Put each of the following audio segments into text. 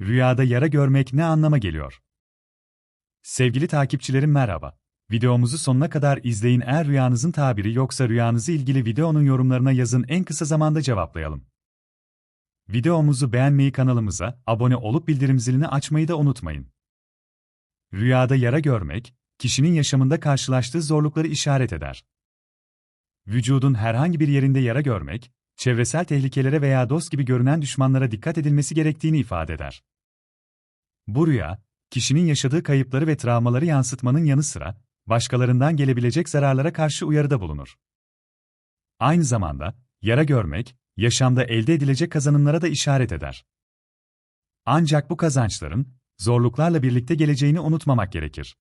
Rüyada yara görmek ne anlama geliyor? Sevgili takipçilerim merhaba. Videomuzu sonuna kadar izleyin eğer rüyanızın tabiri yoksa rüyanızı ilgili videonun yorumlarına yazın en kısa zamanda cevaplayalım. Videomuzu beğenmeyi kanalımıza abone olup bildirim zilini açmayı da unutmayın. Rüyada yara görmek, kişinin yaşamında karşılaştığı zorlukları işaret eder. Vücudun herhangi bir yerinde yara görmek, çevresel tehlikelere veya dost gibi görünen düşmanlara dikkat edilmesi gerektiğini ifade eder. Bu rüya, kişinin yaşadığı kayıpları ve travmaları yansıtmanın yanı sıra, başkalarından gelebilecek zararlara karşı uyarıda bulunur. Aynı zamanda, yara görmek, yaşamda elde edilecek kazanımlara da işaret eder. Ancak bu kazançların, zorluklarla birlikte geleceğini unutmamak gerekir.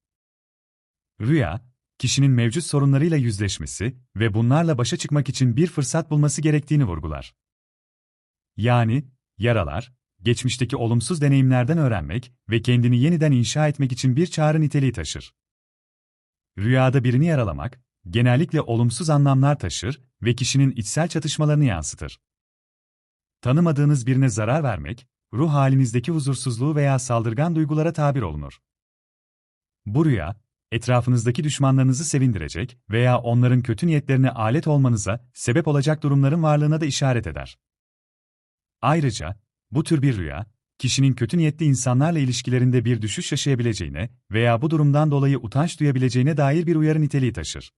Rüya, kişinin mevcut sorunlarıyla yüzleşmesi ve bunlarla başa çıkmak için bir fırsat bulması gerektiğini vurgular. Yani, yaralar, geçmişteki olumsuz deneyimlerden öğrenmek ve kendini yeniden inşa etmek için bir çağrı niteliği taşır. Rüyada birini yaralamak, genellikle olumsuz anlamlar taşır ve kişinin içsel çatışmalarını yansıtır. Tanımadığınız birine zarar vermek, ruh halinizdeki huzursuzluğu veya saldırgan duygulara tabir olunur. Bu rüya, etrafınızdaki düşmanlarınızı sevindirecek veya onların kötü niyetlerine alet olmanıza sebep olacak durumların varlığına da işaret eder. Ayrıca, bu tür bir rüya, kişinin kötü niyetli insanlarla ilişkilerinde bir düşüş yaşayabileceğine veya bu durumdan dolayı utanç duyabileceğine dair bir uyarı niteliği taşır.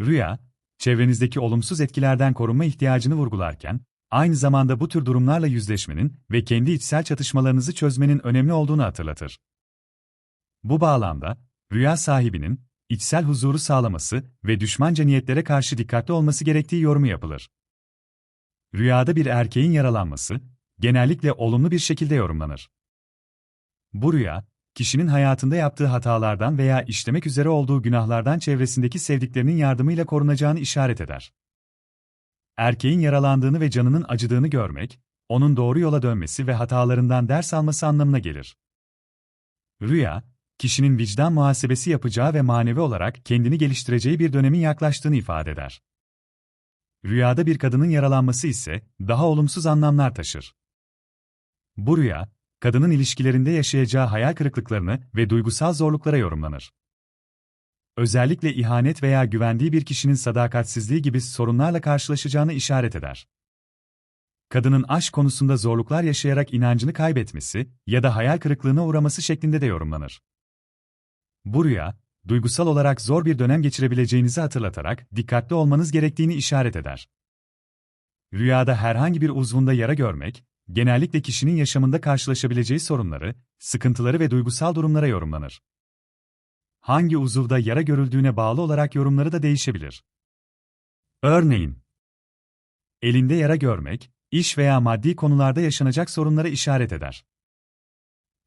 Rüya, çevrenizdeki olumsuz etkilerden korunma ihtiyacını vurgularken, aynı zamanda bu tür durumlarla yüzleşmenin ve kendi içsel çatışmalarınızı çözmenin önemli olduğunu hatırlatır. Bu bağlamda, rüya sahibinin, içsel huzuru sağlaması ve düşmanca niyetlere karşı dikkatli olması gerektiği yorumu yapılır. Rüyada bir erkeğin yaralanması, genellikle olumlu bir şekilde yorumlanır. Bu rüya, kişinin hayatında yaptığı hatalardan veya işlemek üzere olduğu günahlardan çevresindeki sevdiklerinin yardımıyla korunacağını işaret eder. Erkeğin yaralandığını ve canının acıdığını görmek, onun doğru yola dönmesi ve hatalarından ders alması anlamına gelir. Rüya, kişinin vicdan muhasebesi yapacağı ve manevi olarak kendini geliştireceği bir dönemin yaklaştığını ifade eder. Rüyada bir kadının yaralanması ise daha olumsuz anlamlar taşır. Bu rüya, kadının ilişkilerinde yaşayacağı hayal kırıklıklarını ve duygusal zorluklara yorumlanır. Özellikle ihanet veya güvendiği bir kişinin sadakatsizliği gibi sorunlarla karşılaşacağını işaret eder. Kadının aşk konusunda zorluklar yaşayarak inancını kaybetmesi ya da hayal kırıklığına uğraması şeklinde de yorumlanır. Bu rüya, duygusal olarak zor bir dönem geçirebileceğinizi hatırlatarak dikkatli olmanız gerektiğini işaret eder. Rüyada herhangi bir uzvunda yara görmek, genellikle kişinin yaşamında karşılaşabileceği sorunları, sıkıntıları ve duygusal durumlara yorumlanır. Hangi uzuvda yara görüldüğüne bağlı olarak yorumları da değişebilir. Örneğin, elinde yara görmek, iş veya maddi konularda yaşanacak sorunlara işaret eder.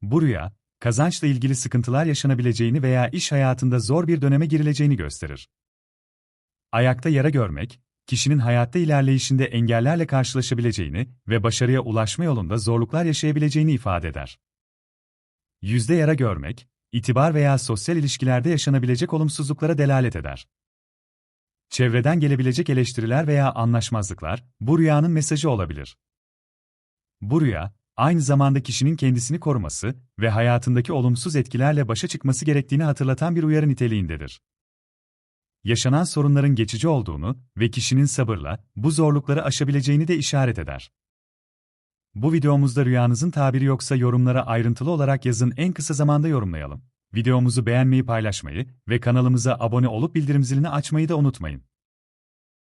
Bu rüya, kazançla ilgili sıkıntılar yaşanabileceğini veya iş hayatında zor bir döneme girileceğini gösterir. Ayakta yara görmek, kişinin hayatta ilerleyişinde engellerle karşılaşabileceğini ve başarıya ulaşma yolunda zorluklar yaşayabileceğini ifade eder. Yüzde yara görmek, itibar veya sosyal ilişkilerde yaşanabilecek olumsuzluklara delalet eder. Çevreden gelebilecek eleştiriler veya anlaşmazlıklar, bu rüyanın mesajı olabilir. Bu rüya, aynı zamanda kişinin kendisini koruması ve hayatındaki olumsuz etkilerle başa çıkması gerektiğini hatırlatan bir uyarı niteliğindedir. Yaşanan sorunların geçici olduğunu ve kişinin sabırla bu zorlukları aşabileceğini de işaret eder. Bu videomuzda rüyanızın tabiri yoksa yorumlara ayrıntılı olarak yazın en kısa zamanda yorumlayalım. Videomuzu beğenmeyi paylaşmayı ve kanalımıza abone olup bildirim zilini açmayı da unutmayın.